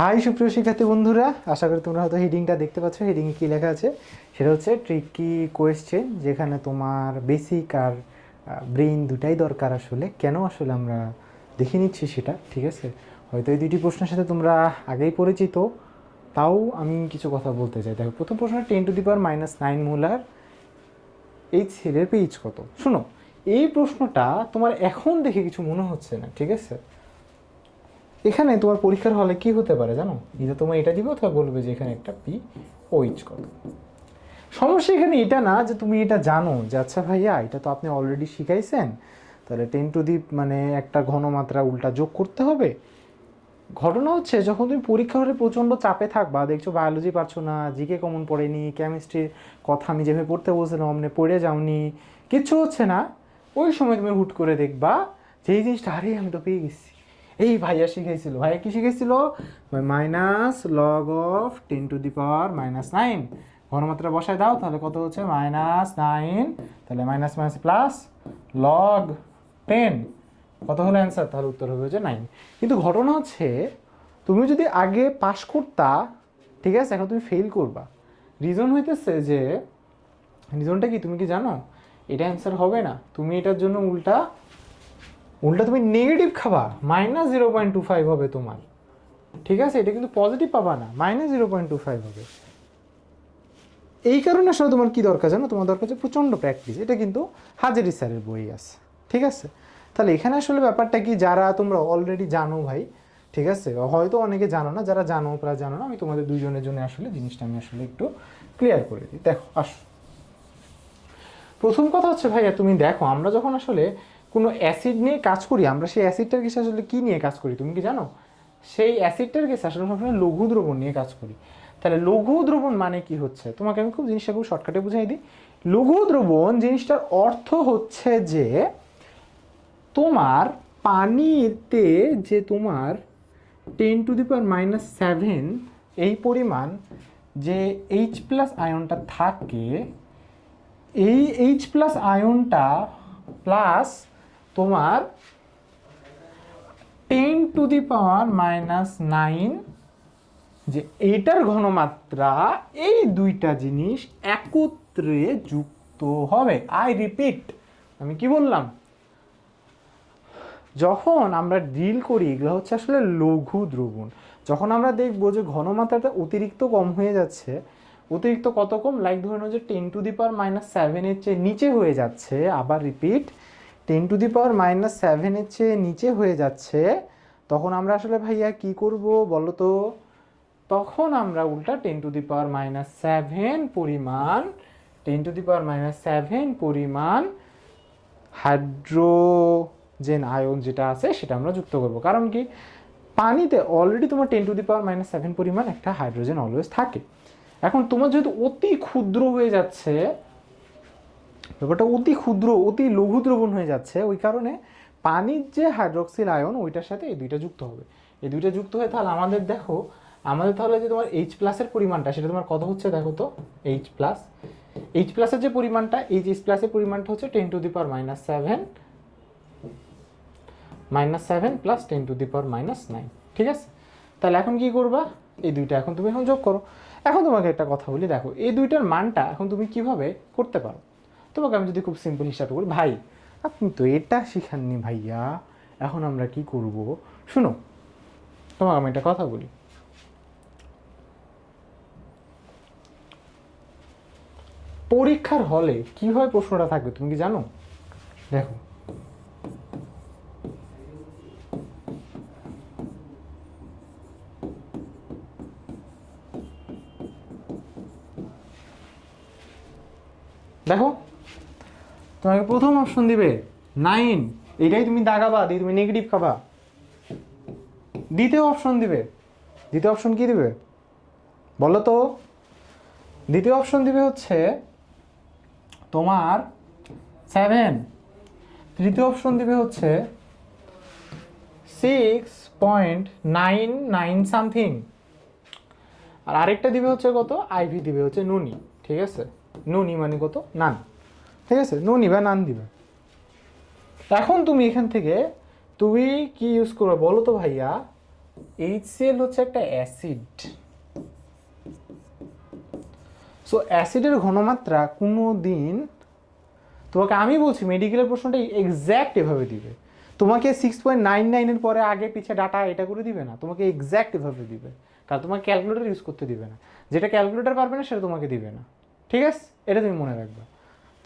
High সুপ্রিয় শিক্ষার্থী বন্ধুরা। আশা করি তোমরা হয়তো হেডিংটা দেখতে পাচ্ছ। হেডিংয়ে কী লেখা আছে? সেটা হচ্ছে ট্রিকি কোয়েশ্চেন যেখানে তোমার বেসিক আর ব্রেইন দুটাই দরকার আসলে। কেন আসলে আমরা দেখে নিচ্ছি সেটা, ঠিক আছে? হয়তো এই দুটি প্রশ্নের সাথে তোমরা আগেই পরিচিত। তাও আমি কিছু কথা বলতে চাই। দেখো, প্রথম প্রশ্ন ten to the power minus nine molar এই ছেলের পেজ কত? শোনো, এই প্রশ্নটা তোমার এখন দেখে কিছু মনে হচ্ছে না, ঠিক আছে? এখানে তোমার পরীক্ষার হলে কি হতে পারে জানো? এটা তোমার এটা দিবে, অথবা বলবে যে এখানে একটা পি ওইচ কত সমস্যা এখানে এটা না যে তুমি এটা জানো যে আচ্ছা ভাইয়া, এটা তো আপনি অলরেডি শিখাইছেন। তাহলে টেন টু দি মানে একটা ঘনমাত্রা উল্টা যোগ করতে হবে। ঘটনা হচ্ছে, যখন তুমি পরীক্ষা হলে প্রচণ্ড চাপে থাকবা, দেখছ বায়োলজি পারছ না জিকে কমন পড়েনি কেমিস্ট্রির কথা আমি যেভাবে পড়তে বলছিলাম, অমনে পড়ে যাওনি, কিচ্ছু হচ্ছে না। ওই সময় তুমি হুট করে দেখবা যে, এই জিনিসটা, আরে, আমি তো পেয়ে গেছি। এই ভাইয়া শিখাইছিল। ভাইয়া কি শিখাইছিল? Minus log of ten to the power minus nine ঘনমাত্রা বসায় দাও, তাহলে কত হচ্ছে? মাইনাস নাইন তাহলে minus minus plus log ten কত হলো অ্যান্সার তাহলে উত্তর হবে যে নাইন কিন্তু ঘটনা হচ্ছে, তুমি যদি আগে পাশ করতা, ঠিক আছে, এখন তুমি ফেল করবা। রিজন হইতেছে যে রিজনটা কি, তুমি কি জানো? এটা অ্যান্সার হবে না। তুমি এটার জন্য উল্টা উল্টা তুমি নেগেটিভ খাবা minus zero point two five হবে তোমার। ঠিক আছে? এটা কিন্তু পজিটিভ পাবা না minus zero point two five হবে। এই কারণে আসলে তোমার কি দরকার জানো? তোমার দরকার হচ্ছে প্রচণ্ড প্র্যাকটিস এটা কিন্তু হাজারি স্যারের বই আছে। ঠিক আছে? তাহলে এখানে আসলে ব্যাপারটা কি? যারা তোমরা অলরেডি জানো ভাই, ঠিক আছে? হয়তো অনেকে জানো না, যারা জানো প্রায় জানো না, আমি তোমাদের দুইজনের জন্য আসলে জিনিসটা আমি আসলে একটু ক্লিয়ার করে দিই। দেখো, আসো। প্রথম কথা হচ্ছে ভাইয়া, তুমি দেখো, আমরা যখন আসলে কোনো অ্যাসিড নিয়ে কাজ করি, আমরা সেই অ্যাসিডটার কেসে আসলে কী নিয়ে কাজ করি তুমি কি জানো? সেই অ্যাসিডটার কেসে আসলে সবসময় লঘু দ্রবণ নিয়ে কাজ করি। তাহলে লঘু দ্রবণ মানে কি হচ্ছে? তোমাকে আমি খুব জিনিসটা খুব শর্টকাটে বুঝাই দিই। লঘু দ্রবণ জিনিসটার অর্থ হচ্ছে যে, তোমার পানিতে যে তোমার ten to the power minus seven এই পরিমাণ যে এইচ প্লাস আয়নটা থাকে, এই এইচ প্লাস আয়নটা প্লাস তোমার ten to the power minus nine যে এইটার ঘনমাত্রা এই দুইটা জিনিস একত্রে যুক্ত হবে। আই রিপিট আমি কি বললাম? যখন আমরা ডিল করি, এগুলো হচ্ছে আসলে লঘু দ্রবণ। যখন আমরা দেখব যে ঘনমাত্রাটা অতিরিক্ত কম হয়ে যাচ্ছে, অতিরিক্ত কত কম? লাইক ধরে নাও যে ten to the power minus সেভেনের চেয়ে নিচে হয়ে যাচ্ছে। আবার repeat ten to the power minus সেভেনের চেয়ে নিচে হয়ে যাচ্ছে, তখন আমরা আসলে ভাইয়া কি করব বলো তো? তখন আমরা উল্টা ten to the power minus seven পরিমাণ ten to the power minus seven পরিমাণ হাইড্রোজেন আয়ন যেটা আছে সেটা আমরা যুক্ত করব। কারণ কি? পানিতে অলরেডি তোমার ten to the power minus seven পরিমাণ একটা হাইড্রোজেন অলওয়েজ থাকে। এখন তোমার যেহেতু অতি ক্ষুদ্র হয়ে যাচ্ছে ব্যাপারটা অতি ক্ষুদ্র, অতি লঘু দ্রবণ হয়ে যাচ্ছে। ওই কারণে পানির যে হাইড্রোক্সিল আয়ন ওইটার সাথে এই দুইটা যুক্ত হবে। এই দুইটা যুক্ত হয়ে তাহলে আমাদের দেখো, আমাদের তাহলে যে তোমার এইচ প্লাসের পরিমাণটা, সেটা তোমার কত হচ্ছে দেখো তো? এইচ প্লাস এইচ প্লাসের যে পরিমাণটা এইচ এইচ প্লাসের পরিমাণটা হচ্ছে ten to the power minus seven minus seven plus ten to the power minus nine ঠিক আছে? তাহলে এখন কি করবা? এই দুইটা এখন তুমি এখন যোগ করো। এখন তোমাকে একটা কথা বলি, দেখো, এই দুইটার মানটা এখন তুমি কীভাবে করতে পারো? তোমাকে আমি যদি খুব সিম্পল হিসাবে করি ভাই, আপনি তো এটা শিখাননি ভাইয়া, এখন আমরা কি করব? শুনো, তোমাকে আমি একটা কথা বলি। পরীক্ষার হলে কীভাবে প্রশ্নটা থাকবে তুমি কি জানো? দেখো। দেখো তোমাকে প্রথম অপশন দিবে নাইন এটাই তুমি দাগাবা, দিয়ে তুমি নেগেটিভ খাবা। দ্বিতীয় অপশন দিবে। দ্বিতীয় অপশন কি দিবে? বলো তো। দ্বিতীয় অপশন দিবে হচ্ছে তোমার সেভেন তৃতীয় অপশন দিবে হচ্ছে six point nine nine something আর আরেকটা দিবে হচ্ছে কত? আইভি দিবে হচ্ছে নুনি। ঠিক আছে? নুনি মানে কত? নান ঠিক আছে? নুনি বা নান দিবে এখন তুমি এখান থেকে, তুমি কি ইউজ করবে বলো তো ভাইয়া? এইচসিএল হচ্ছে একটা অ্যাসিড সো অ্যাসিডের ঘনমাত্রা কোনো দিন, তোমাকে আমি বলছি মেডিকেলের প্রশ্নটা এক্স্যাক্ট এভাবে দিবে। তোমাকে সিক্স পয়েন্ট নাইন নাইনের পরে আগে পিছে ডাটা এটা করে দিবে না, তোমাকে এক্স্যাক্ট এভাবে দিবে। কারণ তোমাকে ক্যালকুলেটর ইউজ করতে দিবে না। যেটা ক্যালকুলেটর পারবে না, সেটা তোমাকে দিবে না। ঠিক আছে? এটা তুমি মনে রাখবে।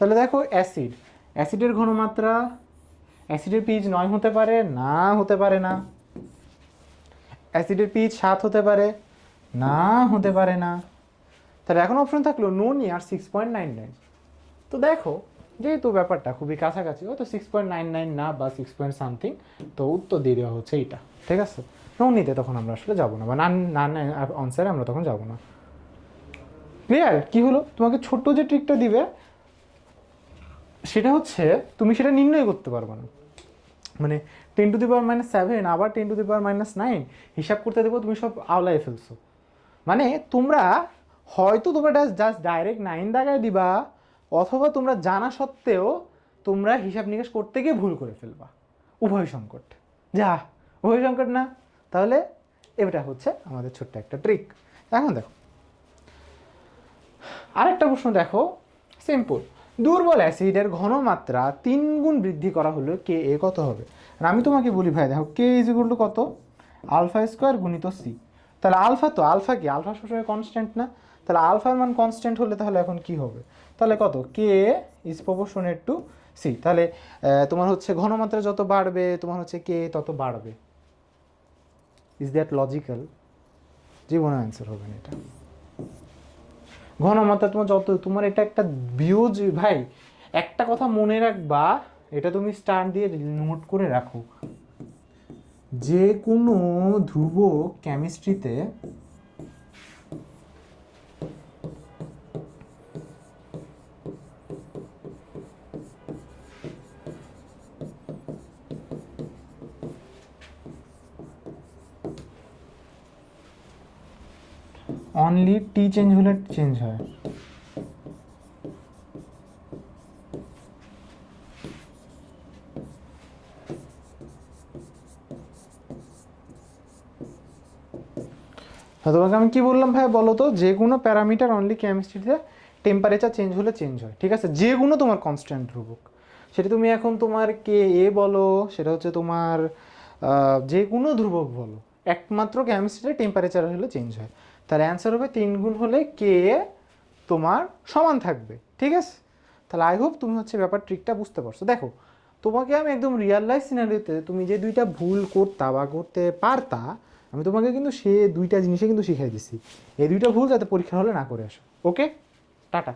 তাহলে দেখো অ্যাসিড। অ্যাসিডের ঘনমাত্রা, অ্যাসিডের পিচ নয় হতে পারে, না হতে পারে না। অ্যাসিডের পিচ সাত হতে পারে, না হতে পারে না। তাহলে এখন অপশন থাকল no near six point nine nine তো দেখো, যেহেতু ব্যাপারটা খুবই কাছাকাছি হয়তো সিক্স পয়েন্ট নাইন নাইন না বা সিক্স পয়েন্ট সামথিং তো উত্তর দিয়ে দেওয়া হচ্ছে এইটা, ঠিক আছে? নিতে তখন আমরা আসলে যাব না, বা না না অনসারে আমরা তখন যাব না। ক্লিয়ার কী হলো? তোমাকে ছোট্ট যে ট্রিকটা দিবে সেটা হচ্ছে, তুমি সেটা নির্ণয় করতে পারবে না। মানে ten to the power minus seven আবার ten to the power minus nine হিসাব করতে দেবো তুমি সব আওলায় ফেলছো। মানে তোমরা হয়তো তোমরা জাস্ট ডাইরেক্ট নাইন দাগায় দিবা, অথবা তোমরা জানা সত্ত্বেও তোমরা হিসাব নিকাশ করতে গিয়ে ভুল করে ফেলবা। উভয় সংকট। যা, উভয় সংকট না। তাহলে এটা হচ্ছে আমাদের ছোট্ট একটা ট্রিক এখন দেখো, আরেকটা প্রশ্ন দেখো সিম্পল দুর্বল অ্যাসিডের ঘনমাত্রা তিন গুণ বৃদ্ধি করা হলো কে, এ কত হবে? আর আমি তোমাকে বলি ভাই, দেখো, কে ইজ ইকুয়াল কত? আলফা স্কোয়ার গুণিত সি তাহলে আলফা তো, আলফা কি? আলফা সবসময় কনস্ট্যান্ট না? তাহলে আলফার মান কনস্ট্যান্ট হলে তাহলে এখন কি হবে? তাহলে কত? K is proportionate to C তাহলে তোমার হচ্ছে ঘনমাত্রা যত বাড়বে, তোমার হচ্ছে কে তত বাড়বে। ইজ দ্যাট লজিক্যাল জীবনে অ্যান্সার হবে না এটা। ঘনমাত্রা তোমার যত তোমার এটা একটা বিউজ, ভাই, একটা কথা মনে রাখবা, এটা তুমি স্টার দিয়ে নোট করে রাখো। যে কোনো ধ্রুব কেমিস্ট্রিতে অনলি টি চেঞ্জ হলে চেঞ্জ হয়। তোমাকে আমি কি বললাম ভাই বলো তো? যে কোনো প্যারামিটার অনলি কেমিস্ট্রিতে টেম্পারেচার চেঞ্জ হলে চেঞ্জ হয়। ঠিক আছে? যে কোনো তোমার কনস্ট্যান্ট ধ্রুবক। সেটা তুমি এখন তোমার কে এ বলো, সেটা হচ্ছে তোমার যে কোনো ধ্রুবক বলো। একমাত্র কেমিস্ট্রিতে টেম্পারেচার হলে চেঞ্জ হয়। তাহলে অ্যান্সার হবে তিন গুণ হলে কে তোমার সমান থাকবে, ঠিক আছে? তাহলে আই হোপ তুমি হচ্ছে ব্যাপার ট্রিকটা বুঝতে পারছ। দেখো, তোমাকে আমি একদম রিয়েল লাইফ সিনারিওতে তুমি যে দুইটা ভুল করতা বা করতে পারতা, আমি তোমাকে কিন্তু সে দুইটা জিনিসে কিন্তু শিখাই দিছি। এই দুইটা ভুল যাতে পরীক্ষা হলে না করে আসো ওকে টাটা।